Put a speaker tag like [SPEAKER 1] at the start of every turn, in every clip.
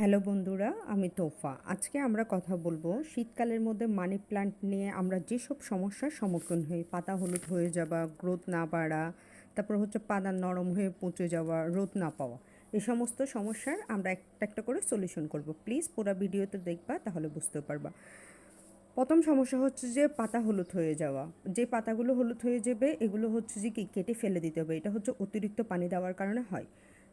[SPEAKER 1] Hello বন্ধুরা, আমি তোফা। আজকে আমরা কথা বলব শীতকালের মধ্যে মানি প্লান্ট নিয়ে আমরা যেসব সমস্যার সম্মুখীন হই, পাতা হলুদ হয়ে যাওয়া গ্রোথ না বাড়া, তারপর হচ্ছে পাতা নরম হয়ে পচে যাওয়া রোদ না পাওয়া, এই সমস্ত সমস্যার আমরা একটা একটা করে সলিউশন করব। প্লিজ পুরো ভিডিওতে দেখবা, তাহলে বুঝতে পারবা। প্রথম সমস্যা হচ্ছে যে পাতা হলুদ হয়ে যাওয়া। যে পাতাগুলো হলুদ হয়ে যাবে, এগুলো হচ্ছে যে কি কেটে ফেলে দিতে হবে। এটা হচ্ছে অতিরিক্ত পানি দেওয়ার কারণে হয়।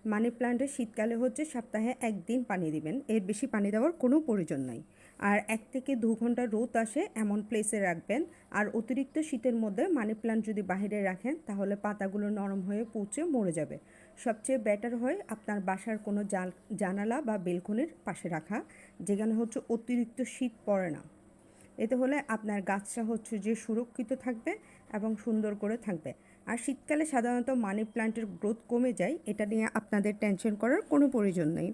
[SPEAKER 1] মানি প্লান্টে শীতকালে হচ্ছে সপ্তাহে একদিন পানি দিবেন। এর বেশি পানি দেওয়ার কোনো প্রয়োজন নাই। আর এক থেকে দু ঘণ্টা রোদ আসে এমন প্লেসে রাখবেন। আর অতিরিক্ত শীতের মধ্যে মানি প্লান্ট যদি বাইরে রাখেন, তাহলে পাতাগুলো নরম হয়ে পচে মরে যাবে। সবচেয়ে বেটার হয় আপনার বাসার কোনো জানালা বা বেলকনির পাশে রাখা, যেখানে হচ্ছে অতিরিক্ত শীত পড়ে না। এতে হলে আপনার গাছটা হচ্ছে যে সুরক্ষিত থাকবে এবং সুন্দর করে থাকবে। আর শীতকালে সাধারণত মানি প্লান্টের গ্রোথ কমে যায়, এটা নিয়ে আপনাদের টেনশন করার কোনো প্রয়োজন নেই।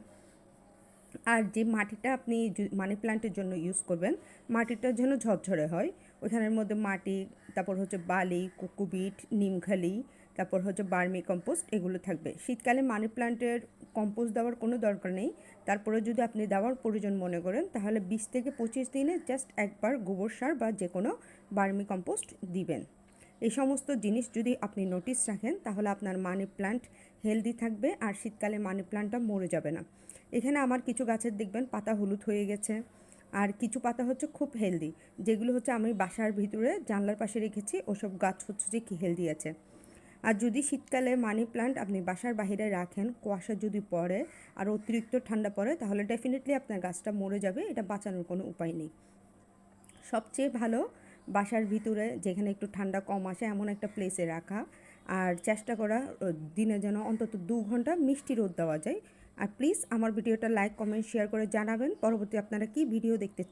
[SPEAKER 1] আর যে মাটিটা আপনি মানি প্লান্টের জন্য ইউজ করবেন, মাটিটা যেন ঝরঝরে হয়, ওইখানের মধ্যে মাটি, তারপর হচ্ছে বালি কোকোবিট নিমখালি, তারপর হচ্ছে বার্মি কম্পোস্ট এগুলো থাকবে। শীতকালে মানি প্লান্টের কম্পোস্ট দেওয়ার কোনো দরকার নেই, তারপরে যদি আপনি দেওয়ার প্রয়োজন মনে করেন, তাহলে বিশ থেকে পঁচিশ দিনে জাস্ট একবার গোবর সার বা যে কোনো বার্মি কম্পোস্ট দিবেন। এই সমস্ত জিনিস যদি আপনি নোটিস রাখেন, তাহলে আপনার মানি প্লান্ট হেলদি থাকবে আর শীতকালে মানি প্লান্টটা মরে যাবে না। এখানে আমার কিছু গাছের দেখবেন পাতা হলুদ হয়ে গেছে। আর কিছু পাতা হচ্ছে খুব হেলদি যেগুলো হচ্ছে আমি বাসার ভিতরে জানলার পাশে রেখেছি, ওসব গাছ হচ্ছে যে কি হেলদি আছে। আর যদি শীতকালে মানি প্লান্ট আপনি বাসার বাহিরে রাখেন, কুয়াশা যদি পড়ে আর অতিরিক্ত ঠান্ডা পড়ে, তাহলে ডেফিনেটলি আপনার গাছটা মরে যাবে, এটা বাঁচানোর কোনো উপায় নেই। সবচেয়ে ভালো বাসার ভিতরে যেখানে একটু ঠান্ডা কম আসে, এমন একটা প্লেসে রাখা। আর চেষ্টা করা দিনে যেন অন্তত দু ঘণ্টা মিষ্টি রোদ দেওয়া যায়। আর প্লিজ আমার ভিডিওটা লাইক কমেন্ট শেয়ার করে জানাবেন। পরবর্তী আপনারা কি ভিডিও দেখতে